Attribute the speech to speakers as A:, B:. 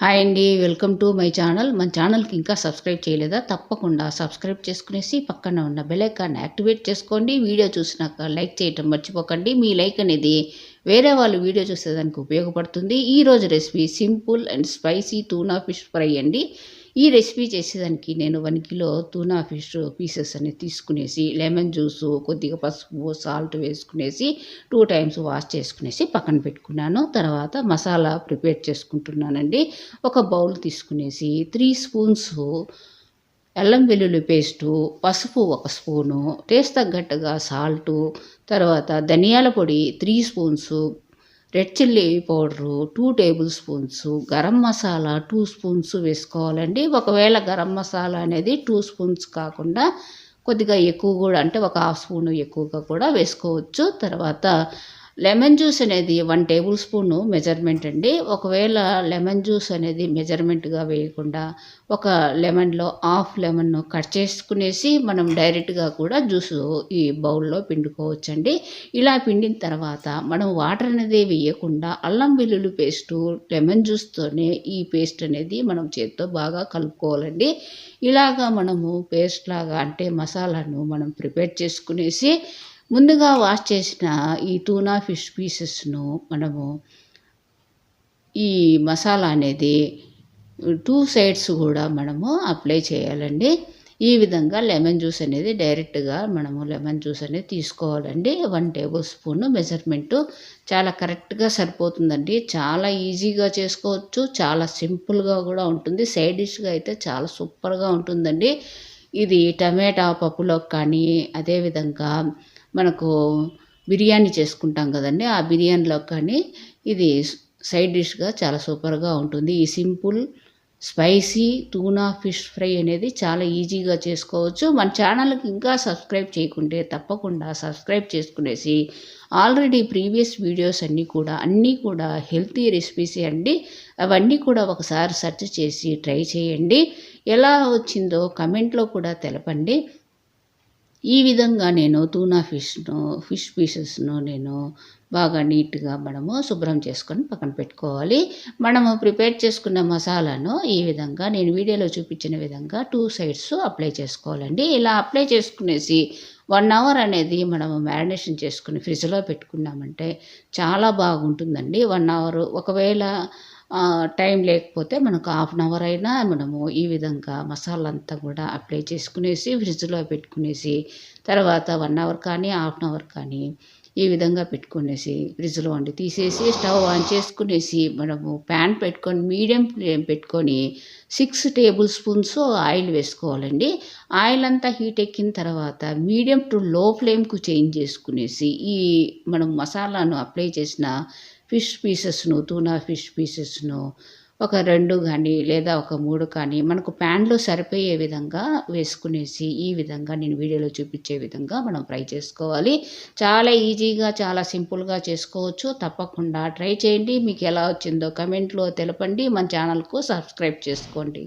A: Hi అండి welcome to my channel మన ఛానల్కి ఇంకా సబ్స్క్రైబ్ చేయలేదా? తప్పకుండా సబ్స్క్రైబ్ చేసుకునేసి పక్కన ఉన్న బెలైకాన్ని యాక్టివేట్ చేసుకోండి. వీడియో చూసినాక లైక్ చేయటం మర్చిపోకండి. మీ లైక్ అనేది వేరే వాళ్ళు వీడియో చూసేదానికి ఉపయోగపడుతుంది. ఈరోజు recipe simple and spicy tuna fish fry అండి. ఈ రెసిపీ చేసేదానికి నేను one kilo tuna fish pieces అని తీసుకునేసి లెమన్ జ్యూసు కొద్దిగా పసుపు సాల్ట్ వేసుకునేసి టూ టైమ్స్ వాష్ చేసుకునేసి పక్కన పెట్టుకున్నాను. తర్వాత మసాలా ప్రిపేర్ చేసుకుంటున్నానండి. ఒక బౌల్ తీసుకునేసి త్రీ స్పూన్స్ అల్లం వెల్లుల్లి పేస్టు పసుపు ఒక స్పూను టేస్ట్ తగ్గట్టుగా సాల్టు తర్వాత ధనియాల పొడి three spoons red chilli powder two tablespoons garam masala two spoons వేసుకోవాలండి. ఒకవేళ గరం మసాలా అనేది టూ స్పూన్స్ కాకుండా కొద్దిగా ఎక్కువ కూడా అంటే ఒక హాఫ్ స్పూన్ ఎక్కువగా కూడా వేసుకోవచ్చు. తర్వాత లెమన్ జ్యూస్ అనేది వన్ టేబుల్ స్పూన్ మెజర్మెంట్ అండి. ఒకవేళ లెమన్ జ్యూస్ అనేది మెజర్మెంట్గా వేయకుండా ఒక లెమన్లో హాఫ్ లెమన్ కట్ చేసుకునేసి మనం డైరెక్ట్గా కూడా జ్యూస్ ఈ బౌల్లో పిండుకోవచ్చండి. ఇలా పిండిన తర్వాత మనం వాటర్ అనేది వేయకుండా అల్లం వెల్లుల్లి పేస్టు లెమన్ జ్యూస్తోనే ఈ పేస్ట్ అనేది మనం చేత్తో బాగా కలుపుకోవాలండి. ఇలాగా మనము పేస్ట్ లాగా అంటే మసాలాను మనం ప్రిపేర్ చేసుకునేసి ముందుగా వాష్ చేసిన ఈ టూనా ఫిష్ పీసెస్ను మనము ఈ మసాలా అనేది టూ సైడ్స్ కూడా మనము అప్లై చేయాలండి. ఈ విధంగా లెమన్ జ్యూస్ అనేది డైరెక్ట్గా మనము లెమన్ జ్యూస్ అనేది తీసుకోవాలండి. వన్ టేబుల్ స్పూన్ మెజర్మెంట్ చాలా కరెక్ట్గా సరిపోతుందండి. చాలా ఈజీగా చేసుకోవచ్చు. చాలా సింపుల్గా కూడా ఉంటుంది. సైడ్ డిష్గా అయితే చాలా సూపర్గా ఉంటుందండి. ఇది టమాటా పప్పులోకి కానీ అదేవిధంగా మనకు బిర్యానీ చేసుకుంటాం కదండి. ఆ బిర్యానీలో కానీ ఇది సైడ్ డిష్గా చాలా సూపర్గా ఉంటుంది. ఈ simple spicy tuna fish fry అనేది చాలా ఈజీగా చేసుకోవచ్చు. మన ఛానల్కి ఇంకా సబ్స్క్రైబ్ చేయకుంటే తప్పకుండా సబ్స్క్రైబ్ చేసుకునేసి ఆల్రెడీ ప్రీవియస్ వీడియోస్ అన్నీ కూడా అన్నీ కూడా హెల్తీ రెసిపీసే అండి. అవన్నీ కూడా ఒకసారి సెర్చ్ చేసి ట్రై చేయండి. ఎలా వచ్చిందో కమెంట్లో కూడా తెలపండి. ఈ విధంగా నేను టూనా ఫిష్ను ఫిష్ పీసెస్ను నేను బాగా నీట్గా మనము శుభ్రం చేసుకొని పక్కన పెట్టుకోవాలి. మనము ప్రిపేర్ చేసుకున్న మసాలాను ఈ విధంగా నేను వీడియోలో చూపించిన విధంగా టూ సైడ్స్ అప్లై చేసుకోవాలండి. ఇలా అప్లై చేసుకునేసి వన్ అవర్ అనేది మనము మ్యారినేషన్ చేసుకుని ఫ్రిడ్జ్లో పెట్టుకున్నామంటే చాలా బాగుంటుందండి. వన్ అవర్ ఒకవేళ టైం లేకపోతే మనకు హాఫ్ అన్ అవర్ అయినా మనము ఈ విధంగా మసాలా అంతా కూడా అప్లై చేసుకునేసి ఫ్రిడ్జ్లో పెట్టుకునేసి తర్వాత వన్ అవర్ కానీ హాఫ్ అన్ అవర్ కానీ ఈ విధంగా పెట్టుకునేసి ఫ్రిడ్జ్లో వండి తీసేసి స్టవ్ ఆన్ చేసుకునేసి మనము ప్యాన్ పెట్టుకొని మీడియం ఫ్లేమ్ పెట్టుకొని సిక్స్ టేబుల్ స్పూన్స్ ఆయిల్ వేసుకోవాలండి. ఆయిల్ అంతా హీట్ ఎక్కిన తర్వాత మీడియం టు లో ఫ్లేమ్కు చేంజ్ చేసుకునేసి ఈ మనం మసాలాను అప్లై చేసిన ఫిష్ పీసెస్ను తూనా ఫిష్ పీసెస్ను ఒక రెండు కానీ లేదా ఒక మూడు కానీ మనకు ప్యాన్లో సరిపోయే విధంగా వేసుకునేసి ఈ విధంగా నేను వీడియోలో చూపించే విధంగా మనం ఫ్రై చేసుకోవాలి. చాలా ఈజీగా చాలా సింపుల్గా చేసుకోవచ్చు. తప్పకుండా ట్రై చేయండి. మీకు ఎలా వచ్చిందో కమెంట్లో తెలపండి. మన ఛానల్కు సబ్స్క్రైబ్ చేసుకోండి.